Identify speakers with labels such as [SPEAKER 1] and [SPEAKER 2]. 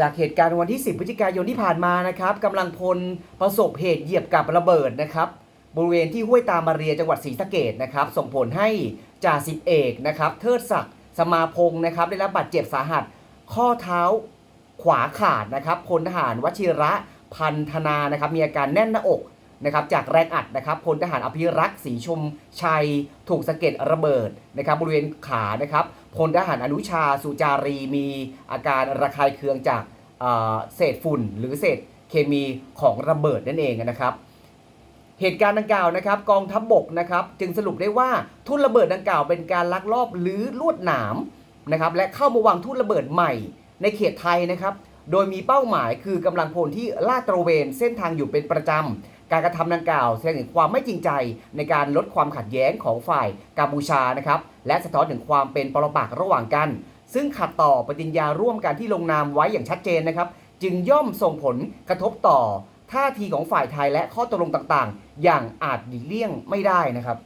[SPEAKER 1] จากเหตุการณ์วันที่ 10 พฤศจิกายนที่ผ่านมานะครับกำลังพลประสบเหตุเหยียบกับระเบิดนะครับ บริเวณที่ห้วยตามาเรียจังหวัดศรีสะเกดนะครับ ส่งผลให้จ่าสิบเอกนะครับ เทิดศักดิ์สมาพงศ์นะครับ ได้รับบาดเจ็บสาหัส ข้อเท้าขวาขาดนะครับพลทหารวชิระพันธนานะครับ มีอาการแน่นหน้าอก นะครับจากแรงอัดนะครับพลทหารอภิรักษ์ศรีชมชัย ถูกสะเก็ดระเบิดนะครับบริเวณขานะครับพลทหารอนุชาสุจารีมีอาการระคายเคืองจากเอ่อเศษฝุ่น หรือเศษเคมีของระเบิดนั่นเองนะครับ เหตุการณ์ดังกล่าวนะครับ กองทัพบบกนะครับจึงสรุปได้ว่าทุ่นระเบิดดังกล่าวเป็นการลักลอบหรือลวดหนามนะครับและเข้ามาวางทุ่นระเบิดใหม่ในเขตไทยนะครับ โดยมีเป้าหมายคือกำลังพลที่ลาดตระเวนเส้นทางอยู่เป็นประจำ การกระทำดังกล่าวแสดงถึงความไม่จริงใจในการลดความขัดแย้งของฝ่ายกัมพูชานะครับและสะท้อนถึงความเป็นปรปักษ์ระหว่างกัน ซึ่งขัดต่อปฏิญญาร่วมกันที่ลงนามไว้อย่างชัดเจนนะครับ จึงย่อมส่งผลกระทบต่อท่าทีของฝ่ายไทยและข้อตกลงต่างๆ อย่างอาจหลีกเลี่ยงไม่ได้นะครับ